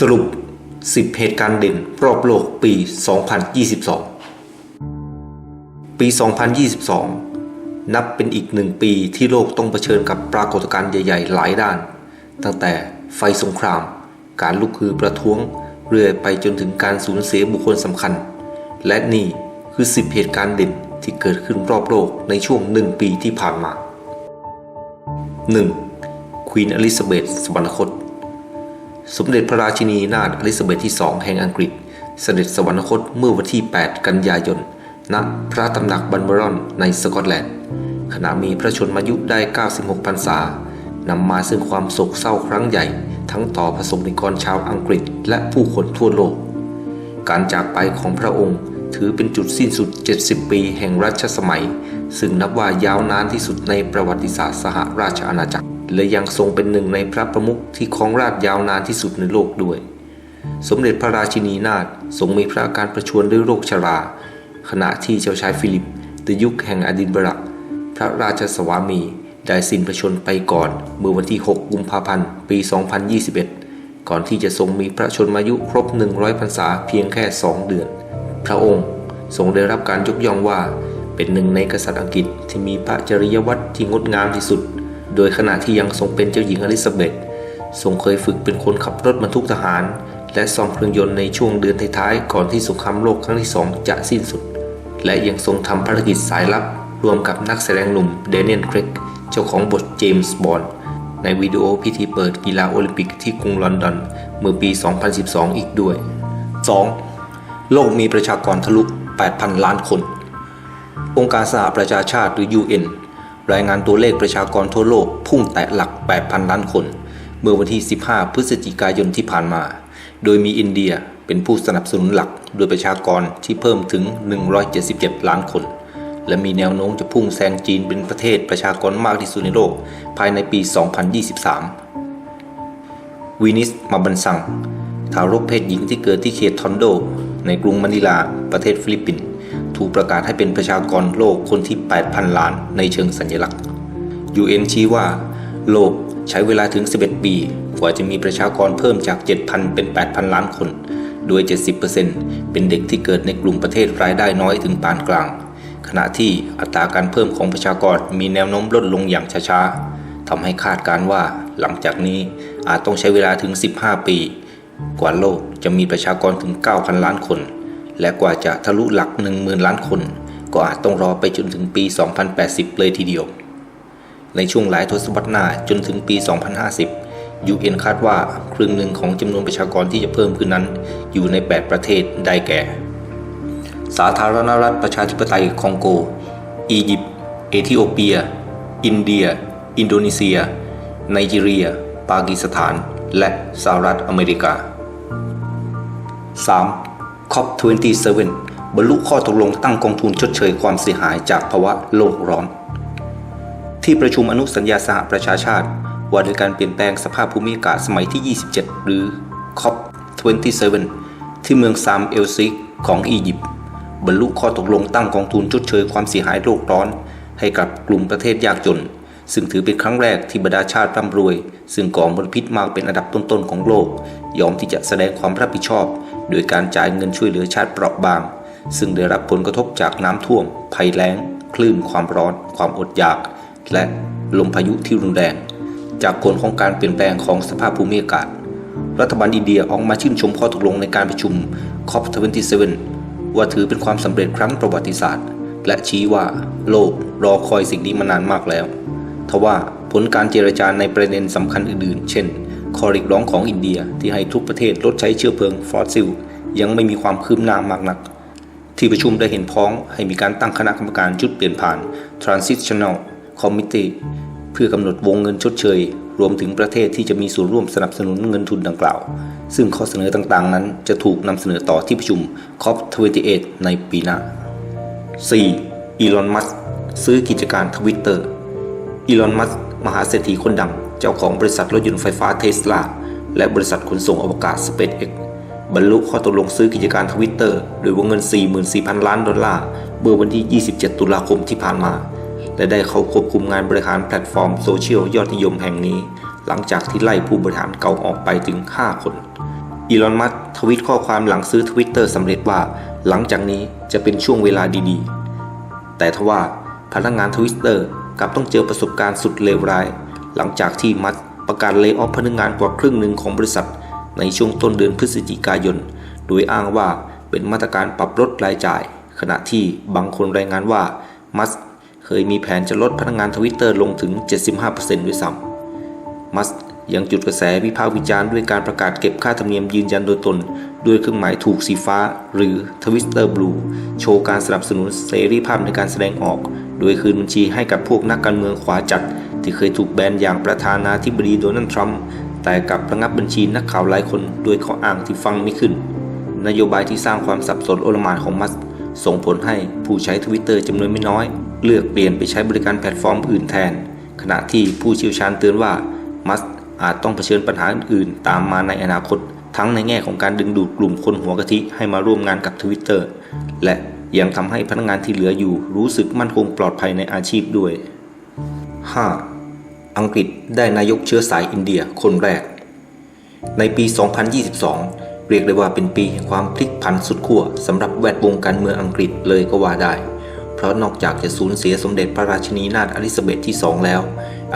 สรุป 10 เหตุการณ์เด่นรอบโลกปี 2022 ปี 2022 นับเป็นอีกหนึ่งปีที่โลกต้องเผชิญกับปรากฏการณ์ใหญ่ ๆ หลายด้าน ตั้งแต่ไฟสงคราม การลุกฮือประท้วง เรื่อยไปจนถึงการสูญเสียบุคคลสำคัญ และนี่คือ 10 เหตุการณ์เด่นที่เกิดขึ้นรอบโลกในช่วงหนึ่งปีที่ผ่านมา 1. ควีนอลิซาเบธสวรรคต สมเด็จพระราชินีนาถอลิซาเบธที่2แห่งอังกฤษ เสด็จสวรรคตเมื่อวันที่ 8 กันยายน ณ พระตำหนักบันเบอรอนในสกอตแลนด์ ขณะมีพระชนมายุได้ 96พรรษานำมาซึ่งความโศกเศร้าครั้งใหญ่ ทั้งต่อประสงนิกรชาวอังกฤษ และผู้คนทั่วโลก การจากไปของพระองค์ถือเป็นจุดสิ้นสุด 70 ปีแห่งรัชสมัย ซึ่งนับว่ายาวนานที่สุดในประวัติศาสตร์สหราชอาณาจักร และยังทรงเป็นหนึ่งในพระประมุขที่ครองราชยาวนานที่สุดในโลกด้วย สมเด็จพระราชินีนาถทรงมีพระอาการประชวรด้วยโรคชรา ขณะที่เจ้าชายฟิลิปในยุคแห่งอดินบระพระราชสวามีได้สิ้นพระชนไปก่อน เมื่อวันที่ 6 กุมภาพันธ์ ปี 2021 ก่อนที่จะทรงมีพระชนมายุครบ 100 พรรษาเพียงแค่ 2 เดือน พระองค์ทรงได้รับการยกย่องว่าเป็นหนึ่งในกษัตริย์อังกฤษที่มีพระจริยวัตรที่งดงามที่สุด โดยขณะที่ยังทรงเป็นเจ้าหญิงอลิซาเบธทรงเคยฝึกเป็นคนขับรถบรรทุกทหาร และซ่อมเครื่องยนต์ในช่วงเดือนท้ายๆก่อนที่สงครามโลกครั้งที่สองจะสิ้นสุด และยังทรงทำภารกิจสายลับ ร่วมกับนักแสดงหนุ่มเดนเนียลเครกเจ้าของบทเจมส์บอนด์ในวิดีโอพิธีเปิดกีฬาโอลิมปิกที่กรุงลอนดอนเมื่อปี 2012 อีกด้วย 2. โลกมีประชากรทะลุ 8,000 ล้านคน องค์การสหประชาชาติหรือ UN รายงานตัวเลขประชากรทั่วโลกพุ่งแตะหลัก 8,000 ล้านคน เมื่อวันที่ 15 พฤศจิกายนที่ผ่านมา โดยมีอินเดียเป็นผู้สนับสนุนหลัก โดยประชากรที่เพิ่มถึง 177 ล้านคน และมีแนวโน้มจะพุ่งแซงจีนเป็นประเทศประชากรมากที่สุดในโลก ภายในปี 2023 วินิส มาบันซัง ทารกเพศหญิงที่เกิดที่เขตทอนโด ในกรุงมะนิลา ประเทศฟิลิปปินส์ ถูกประกาศให้เป็นประชากรโลกคนที่ 8,000 ล้านในเชิงสัญลักษณ์ UN ชี้ว่า โลกใช้เวลาถึง 11 ปี กว่าจะมีประชากรเพิ่มจาก 7,000 เป็น 8,000 ล้านคน โดย 70%เป็นเด็กที่เกิดในกลุ่มประเทศรายได้น้อยถึงปานกลาง ขณะที่อัตราการเพิ่มของประชากรมีแนวโน้มลดลงอย่างช้าๆทำให้คาดการณ์ว่า หลังจากนี้อาจต้องใช้เวลาถึง 15 ปี กว่าโลกจะมีประชากรถึง 9,000 ล้านคน และกว่าจะทะลุหลัก 10,000 ล้านคน ก็อาจต้องรอไปจนถึงปี 2080 เลยทีเดียว ในช่วงหลายทศวรรษหน้าจนถึงปี 2050 UN คาดว่าครึ่งหนึ่งของจำนวนประชากรที่จะเพิ่มขึ้นนั้น อยู่ใน 8 ประเทศได้แก่ สาธารณรัฐประชาธิปไตยคองโก อียิปต์ เอธิโอเปีย อินเดีย อินโดนีเซีย ไนจีเรีย ปากีสถาน และสหรัฐอเมริกา 3. COP27 บรรลุข้อตกลงตั้งกองทุนชดเชยความเสียหายจากภาวะโลกร้อน ที่ประชุมอนุสัญญาสหประชาชาติว่าด้วยการเปลี่ยนแปลงสภาพภูมิอากาศสมัยที่ 27 หรือ COP27 ที่เมืองซามเอลซิกของอียิปต์บรรลุข้อตกลงตั้งกองทุนชดเชยความเสียหายโลกร้อน ให้กับกลุ่มประเทศยากจน ซึ่งถือเป็นครั้งแรกที่บรรดาชาติร่ำรวย ซึ่งก่อมลพิษมากเป็นอันดับต้นๆของโลก ยอมที่จะแสดงความรับผิดชอบ โดยการจ่ายเงินช่วยเหลือชาติเปราะบาง ซึ่งได้รับผลกระทบจากน้ำท่วม ภัยแล้ง คลื่นความร้อน ความอดอยาก และลมพายุที่รุนแรง จากผลของการเปลี่ยนแปลงของสภาพภูมิอากาศ รัฐบาลอินเดียออกมาชื่นชมข้อตกลงในการประชุม COP27 ว่าถือเป็นความสำเร็จครั้งประวัติศาสตร์ และชี้ว่าโลกรอคอยสิ่งนี้มานานมากแล้วทว่าผลการเจรจาในประเด็นสำคัญอื่นๆ เช่น ข้อเรียกร้องของอินเดียที่ให้ทุกประเทศลดใช้เชื้อเพลิงฟอสซิล ยังไม่มีความคืบหน้ามากนัก ที่ประชุมได้เห็นพ้องให้มีการตั้งคณะกรรมการชุดเปลี่ยนผ่าน Transitional Committee เพื่อกำหนดวงเงินชดเชย รวมถึงประเทศที่จะมีส่วนร่วมสนับสนุนเงินทุนดังกล่าว ซึ่งข้อเสนอต่างๆ นั้นจะถูกนำเสนอต่อที่ประชุม COP28 ในปีหน้า 4. อีลอน มัสซื้อกิจการทวิตเตอร์ อีลอน มัสมหาเศรษฐีคนดัง จ้าของบริษัทรถยนต์ไฟฟ้าเทสลาและบริษัทขนส่งอวกาศ SpaceX บรรลุข้อตกลงซื้อกิจการทวิตเตอร์โดยวงเงิน 44,000 ล้านดอลลาร์เมื่อวันที่ 27 ตุลาคมที่ผ่านมา และได้เข้าควบคุมงานบริหารแพลตฟอร์มโซเชียลยอดนิยมแห่งนี้ หลังจากที่ไล่ผู้บริหารเก่าออกไปถึง 5 คน อีลอน มัสทวิตข้อความหลังซื้อทวิตเตอร์สำเร็จว่า หลังจากนี้จะเป็นช่วงเวลาดีๆ แต่ทว่าพนักงานทวิตเตอร์กลับต้องเจอประสบการณ์สุดเลวร้าย หลังจากที่มัสก์ประกาศเล y o ออฟพนักงานกว่าครึ่งหนึ่งของบริษัท ในช่วงต้นเดือนพฤศจิกายน โดยอ้างว่าเป็นมาตรการปรับลดรายจ่าย ขณะที่บางคนรายงานว่ามัสเคยมีแผนจะลดพนักงานทวิตเตอร์ลงถึง 75%ด้วยซ้ำมัสยังจุดกระแสวิพากษ์วิจารณ์ด้วยการประกาศเก็บค่าธรรมเนียมยืนยันโดยตน ด้วยเครื่องหมายถูกสีฟ้า หรือทวิตเตอร์บลูโชว์การสนับสนุนเสรีภาพในการแสดงออก โดยคืนบัญชีให้กับพวกนักการเมืองขวาจัด ที่เคยถูกแบนอย่างประธานาธิบดีโดนัลด์ทรัมป์แต่กลับระงับบัญชีนักข่าวหลายคนด้วยข้ออ้างที่ฟังไม่ขึ้น นโยบายที่สร้างความสับสนโอลมานของมัสส่งผลให้ผู้ใช้ทวิตเตอร์จำนวนไม่น้อย เลือกเปลี่ยนไปใช้บริการแพลตฟอร์มอื่นแทน ขณะที่ผู้เชี่ยวชาญเตือนว่ามัสอาจต้องเผชิญปัญหาอื่นๆ ตามมาในอนาคต ทั้งในแง่ของการดึงดูดกลุ่มคนหัวกะทิให้มาร่วมงานกับทวิตเตอร์และยังทำให้พนักงานที่เหลืออยู่รู้สึกมั่นคงปลอดภัยในอาชีพด้วย 5. อังกฤษได้นายกเชื้อสายอินเดียคนแรก ในปี 2022 เรียกได้ว่าเป็นปีแห่งความพลิกผันสุดขั้วสำหรับแวดวงการเมืองอังกฤษเลยก็ว่าได้ เพราะนอกจากจะสูญเสียสมเด็จพระราชินีนาถอลิซาเบธที่ 2 แล้ว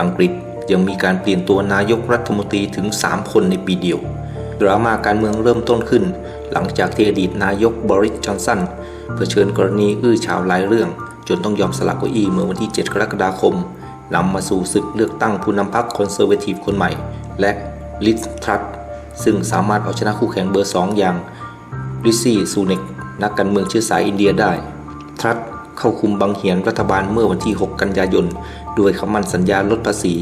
อังกฤษยังมีการเปลี่ยนตัวนายกรัฐมนตรีถึง 3 คนในปีเดียว ดราม่าการเมืองเริ่มต้นขึ้น หลังจากที่อดีตนายกบริสจอนสันเผชิญกรณีอื้อฉาวหลายเรื่อง จนต้องยอมสละเก้าอี้เมื่อวันที่ 7 กรกฎาคม นำมาสู่ศึกเลือกตั้งผู้นำพรรคคอนเซอร์เวทีฟคนใหม่ และลิสทรัตซึ่งสามารถเอาชนะคู่แข่งเบอร์ 2 อย่างริซี่ซูเนกนักการเมืองเชื้อสายอินเดียได้ ทรัตเข้าคุมบังเหียนรัฐบาลเมื่อวันที่ 6 กันยายน ด้วยคำมั่นสัญญาลดภาษี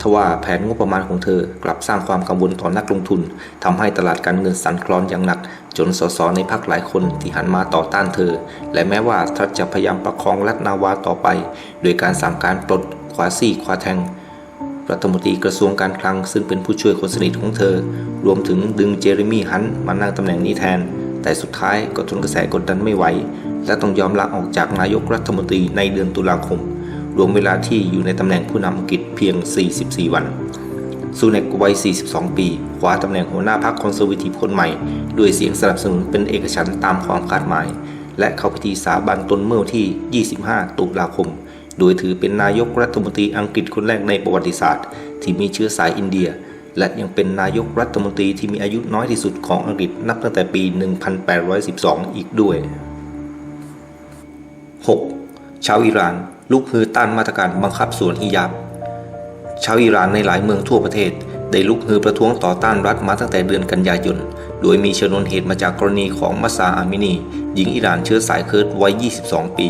ทว่าแผนงบประมาณของเธอกลับสร้างความกังวลต่อนักลงทุนทำให้ตลาดการเงินสั่นคลอนอย่างหนัก จนสสในพรรคหลายคนที่หันมาต่อต้านเธอ และแม้ว่าทรัตจะพยายามประคองรัฐนาวาต่อไป โดยการสั่งการปลด ควาซี่ควาแทง รัฐมนตรีกระทรวงการคลังซึ่งเป็นผู้ช่วยคนสนิทของเธอ รวมถึงดึงเจเรมี่ฮันต์มานั่งตำแหน่งนี้แทน แต่สุดท้ายก็ทนกระแสกดดันไม่ไหว และต้องยอมลาออกจากนายกรัฐมนตรีในเดือนตุลาคม รวมเวลาที่อยู่ในตำแหน่งผู้นำอังกฤษเพียง 44 วันซูเนกวัย 42 ปีคว้าตำแหน่งหัวหน้าพรรคคอนเซอร์วทีฟคนใหม่ ด้วยเสียงสนับสนุนเป็นเอกฉันตามความคาดหมาย และเข้าพิธีสาบานตนเมื่อที่ 25 ตุลาคม โดยถือเป็นนายกรัฐมนตรีอังกฤษคนแรกในประวัติศาสตร์ ที่มีเชื้อสายอินเดีย และยังเป็นนายกรัฐมนตรีที่มีอายุน้อยที่สุดของอังกฤษนับตั้งแต่ปี 1812 อีกด้วย 6. ชาวอิหร่านลุกฮือต้านมาตรการบังคับสวนฮิญาบชาวอิหร่านในหลายเมืองทั่วประเทศ ได้ลุกฮือประท้วงต่อต้านรัฐมาตั้งแต่เดือนกันยายน โดยมีชนวนเหตุมาจากกรณีของมัสซาอามินี หญิงอิหร่านเชื้อสายเคิร์ดวัย 22 ปี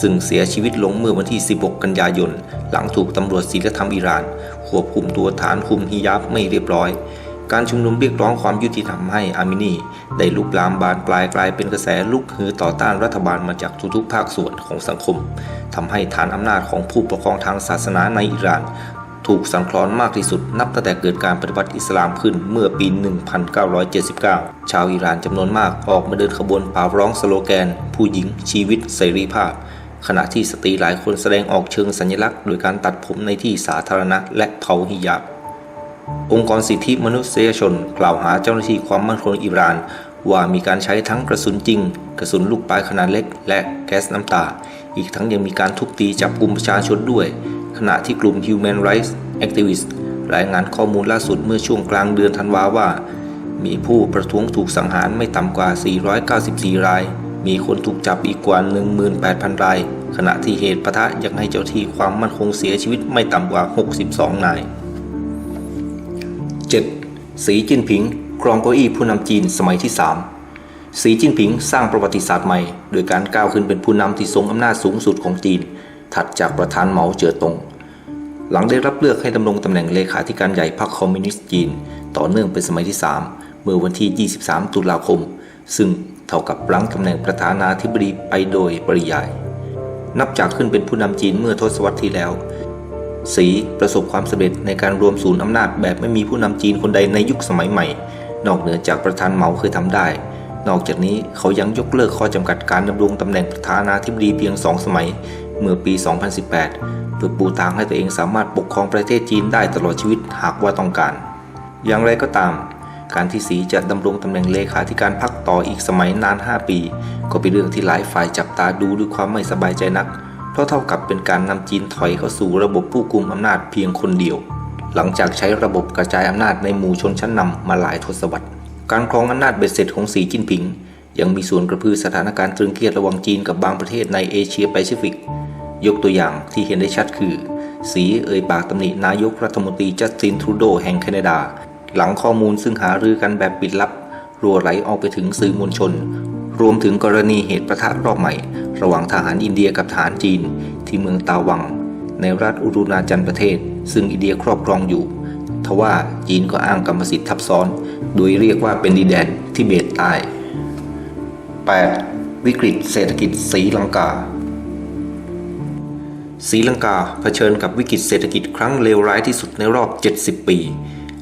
ซึ่งเสียชีวิตลงเมื่อวันที่ 16 กันยายน หลังถูกตำรวจศีลธรรมอิหร่าน ควบคุมตัวฐานคุมฮิญาบไม่เรียบร้อย การชุมนุมเรียกร้องความยุติธรรมให้อามินี ได้ลุกลามบานปลายกลายเป็นกระแสลุกฮือต่อต้านรัฐบาลมาจากทุกๆภาคส่วนของสังคมทำให้ฐานอำนาจของผู้ปกครองทางศาสนาในอิหร่าน ถูกสั่นคลอนมากที่สุดนับตั้งแต่เกิดการปฏิวัติอิสลามขึ้นเมื่อปี 1979 ชาวอิหร่านจำนวนมากออกมาเดินขบวนป่าร้องสโลแกน ผู้หญิง ชีวิต เสรีภาพ ขณะที่สตรีหลายคนแสดงออกเชิงสัญลักษณ์โดยการตัดผมในที่สาธารณะและเผาฮิญาบองค์กรสิทธิมนุษยชน กล่าวหาเจ้าหน้าที่ความมั่นคงอิหร่าน ว่ามีการใช้ทั้งกระสุนจริง กระสุนลูกปลายขนาดเล็ก และแก๊สน้ำตา อีกทั้งยังมีการทุบตีจับกลุ่มประชาชนด้วย ขณะที่กลุ่ม Human Rights Activist รายงานข้อมูลล่าสุดเมื่อช่วงกลางเดือนธันวาว่า มีผู้ประท้วงถูกสังหารไม่ต่ำกว่า 494 ราย มีคนถูกจับอีกกว่า 18,000 ราย ขณะที่เหตุปะทะยังให้เจ้าที่ความมั่นคงเสียชีวิตไม่ต่ำกว่า 62 นาย 7. สีจิ้นผิง ครองเก้าอี้ผู้นำจีนสมัยที่ 3สีจิ้นผิงสร้างประวัติศาสตร์ใหม่ โดยการก้าวขึ้นเป็นผู้นำที่ทรงอำนาจสูงสุดของจีน ถัดจากประธานเหมาเจ๋อตง หลังได้รับเลือกให้ดำรงตำแหน่งเลขาธิการใหญ่พรรคคอมมิวนิสต์จีน ต่อเนื่องเป็นสมัยที่ 3 เมื่อวันที่ 23 ตุลาคม ซึ่งเท่ากับรั้งตำแหน่งประธานาธิบดีไปโดยปริยาย นับจากขึ้นเป็นผู้นำจีนเมื่อทศวรรษที่แล้ว สีประสบความสำเร็จในการรวมศูนย์อำนาจแบบไม่มีผู้นำจีนคนใดในยุคสมัยใหม่ นอกเหนือจากประธานเหมาเคยทำได้นอกจากนี้เขายังยกเลิกข้อจำกัดการดำรงตำแหน่งประธานาธิบดีเพียงสองสมัย เมื่อปี 2018 เพื่อปูทางให้ตัวเองสามารถปกครองประเทศจีนได้ตลอดชีวิตหากว่าต้องการ อย่างไรก็ตาม การที่สีจะดำรงตำแหน่งเลขาธิการพรรคต่ออีกสมัยนาน 5 ปี ก็เป็นเรื่องที่หลายฝ่ายจับตาดูด้วยความไม่สบายใจนัก เพราะเท่ากับเป็นการนำจีนถอยเข้าสู่ระบบผู้กุมอำนาจเพียงคนเดียว หลังจากใช้ระบบกระจายอำนาจในหมู่ชนชั้นนำมาหลายทศวรรษ การครองอำนาจเบ็ดเสร็จของสีจิ้นผิงยังมีส่วนกระพือสถานการณ์ตรึงเครียดระหว่างจีนกับบางประเทศในเอเชียแปซิฟิก ยกตัวอย่างที่เห็นได้ชัดคือ สีเอ่ยปากตำหนินายกรัฐมนตรีจัสตินทรูโดแห่งแคนาดา หลังข้อมูลซึ่งหารือกันแบบปิดลับ รัวไหลออกไปถึงสื่อมวลชน รวมถึงกรณีเหตุประทะรอบใหม่ ระหว่างทหารอินเดียกับทหารจีน ที่เมืองตาวัง ในรัฐอุรุนาจันประเทศ ซึ่งอินเดียครอบครองอยู่ทว่าจีนก็อ้างกรรมสิทธิ์ทับซ้อน โดยเรียกว่าเป็นดินแดนทิเบตใต้ 8. วิกฤตเศรษฐกิจศรีลังกา ศรีลังกาเผชิญกับวิกฤตเศรษฐกิจครั้งเลวร้ายที่สุดในรอบ 70 ปี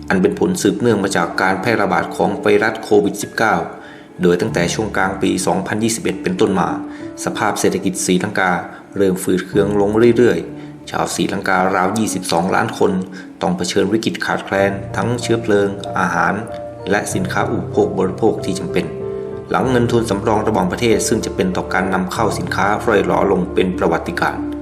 อันเป็นผลสืบเนื่องมาจากการแพร่ระบาดของไวรัสโควิด -19 โดยตั้งแต่ช่วงกลางปี 2021 เป็นต้นมา สภาพเศรษฐกิจศรีลังกาเริ่มฝืดเคืองลงเรื่อยๆ ชาวศรีลังการาว 22 ล้านคน ต้องเผชิญวิกฤตขาดแคลน ทั้งเชื้อเพลิง อาหาร และสินค้าอุปโภคบริโภคที่จำเป็นหลังเงินทุนสำรองระหว่างประเทศซึ่งจะเป็นต่อการนำเข้าสินค้าร่อยหลอลงเป็นประวัติการณ์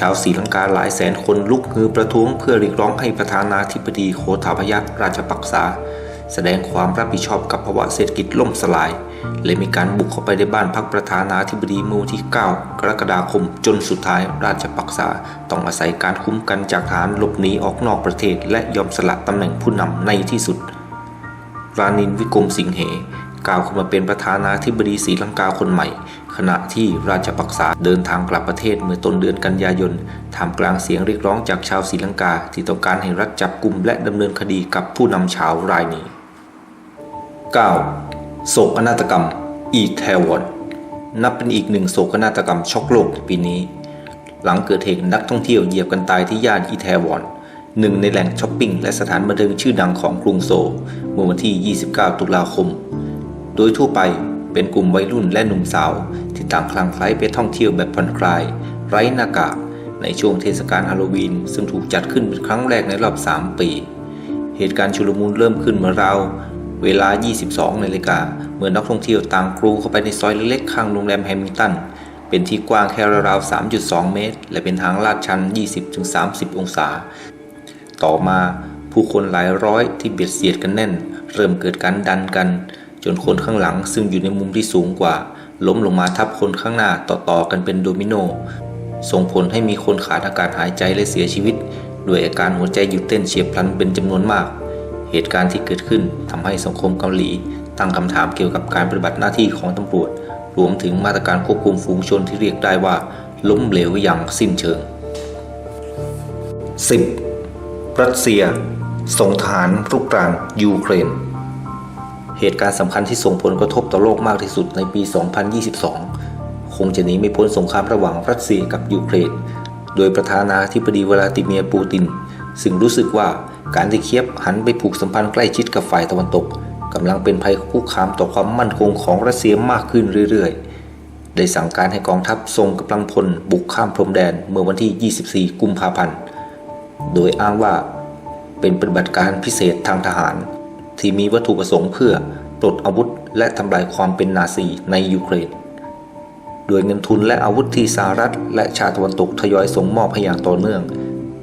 ชาวศรีลังกาหลายแสนคนลุกฮือประท้วงเพื่อเรียกร้องให้ประธานาธิบดีโคทาพยัคฆ์ราชปักษา แสดงความรับผิดชอบกับภาวะเศรษฐกิจล่มสลายและมีการบุกเข้าไปในบ้านพักประธานาธิบดีเมื่อวันที่ 9 กรกฎาคมจนสุดท้ายราชปักษาต้องอาศัยการคุ้มกันจากทหารหลบหนีออกนอกประเทศ และยอมสละตำแหน่งผู้นำในที่สุด รานินวิกรมสิงเห ก้าวขึ้นมาเป็นประธานาธิบดีศรีลังกาคนใหม่ ขณะที่ราชปักษาเดินทางกลับประเทศเมื่อต้นเดือนกันยายนท่ามกลางเสียงเรียกร้องจากชาวศรีลังกา ที่ต้องการให้รัฐจับกลุ่มและดำเนินคดีกับผู้นำชาวรายนี้ 9. โศกนาฏกรรม อีแทวอนนับเป็นอีกหนึ่งโศกนาฏกรรมช็อกโลกในปีนี้ หลังเกิดเหตุนักท่องเที่ยวเหยียบกันตายที่ย่านอีแทวอนหนึ่งในแหล่งช้อปปิ้งและสถานบันเทิงชื่อดังของกรุงโซลเมื่อวันที่ 29 ตุลาคม โดยทั่วไปเป็นกลุ่มวัยรุ่นและหนุ่มสาว ที่ต่างคลั่งไคล้ไปท่องเที่ยวแบบผ่อนคลาย ไร้หน้ากากในช่วงเทศกาลฮาโลวีน ซึ่งถูกจัดขึ้นเป็นครั้งแรกในรอบ 3 ปี เหตุการณ์ชุลมุนเริ่มขึ้นเมื่อราวเวลา 22นาฬิกาเมื่อนักท่องเที่ยวต่างกรูเข้าไปในซอยเล็กๆข้างโรงแรมแฮมิลตัน เป็นที่กว้างแค่ราวๆ 3.2 เมตร และเป็นทางลาดชัน 20-30 องศา ต่อมาผู้คนหลายร้อยที่เบียดเสียดกันแน่น เริ่มเกิดการดันกัน จนคนข้างหลังซึ่งอยู่ในมุมที่สูงกว่า ล้มลงมาทับคนข้างหน้าต่อๆกันเป็นโดมิโน ส่งผลให้มีคนขาดอากาศหายใจและเสียชีวิต ด้วยอาการหัวใจหยุดเต้นเฉียบพลันเป็นจำนวนมาก เหตุการณ์ที่เกิดขึ้นทำให้สังคมเกาหลี ตั้งคำถามเกี่ยวกับการปฏิบัติหน้าที่ของตำรวจ รวมถึงมาตรการควบคุมฝูงชนที่เรียกได้ว่า ล้มเหลวอย่างสิ้นเชิง 10. รัสเซียส่งทหารรุกรานยูเครน เหตุการณ์สำคัญที่ส่งผลกระทบต่อโลกมากที่สุดในปี 2022 คงจะหนีไม่พ้นสงครามระหว่างรัสเซียกับยูเครน โดยประธานาธิบดีวลาดิเมียร์ปูติน ซึ่งรู้สึกว่าการที่เคียบหันไปผูกสัมพันธ์ใกล้ชิดกับฝ่ายตะวันตกกำลังเป็นภัยคุกคามต่อความมั่นคงของรัสเซียมากขึ้นเรื่อยๆ ได้สั่งการให้กองทัพส่งกำลังพลบุกข้ามพรมแดนเมื่อวันที่ 24 กุมภาพันธ์ โดยอ้างว่าเป็นปฏิบัติการพิเศษทางทหาร ที่มีวัตถุประสงค์เพื่อปลดอาวุธและทำลายความเป็นนาซีในยูเครน โดยเงินทุนและอาวุธที่สหรัฐและชาติตะวันตกทยอยส่งมอบให้อย่างต่อเนื่อง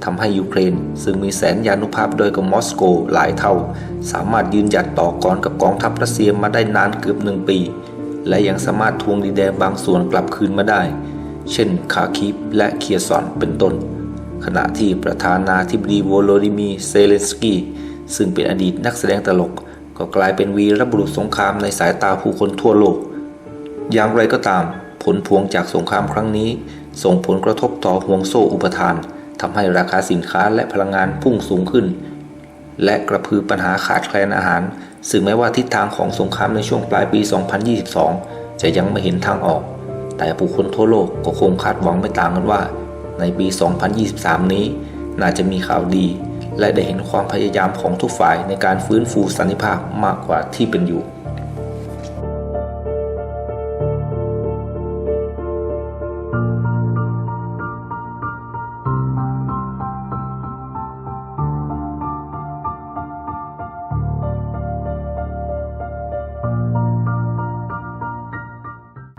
ทำให้ยูเครน ซึ่งมีแสนยานุภาพโดยกับมอสโกหลายเท่า สามารถยืนหยัดต่อกรกับกองทัพรัสเซียมาได้นานเกือบหนึ่งปี และยังสามารถทวงดินแดนบางส่วนกลับคืนมาได้ เช่นคาคิฟและเคียซอนเป็นต้น ขณะที่ประธานาธิบดีโวโลดิมีเซเลนสกี้ ซึ่งเป็นอดีตนักแสดงตลก ก็กลายเป็นวีรบุรุษสงครามในสายตาผู้คนทั่วโลก อย่างไรก็ตาม ผลพวงจากสงครามครั้งนี้ ส่งผลกระทบต่อห่วงโซ่อุปทานทำให้ราคาสินค้าและพลังงานพุ่งสูงขึ้น และกระพือปัญหาขาดแคลนอาหาร ซึ่งแม้ว่าทิศทางของสงครามในช่วงปลายปี 2022 จะยังไม่เห็นทางออก แต่ผู้คนทั่วโลกก็คงคาดหวังไม่ต่างกันว่า ในปี 2023 นี้น่าจะมีข่าวดี และได้เห็นความพยายามของทุกฝ่ายในการฟื้นฟูสันติภาพมากกว่าที่เป็นอยู่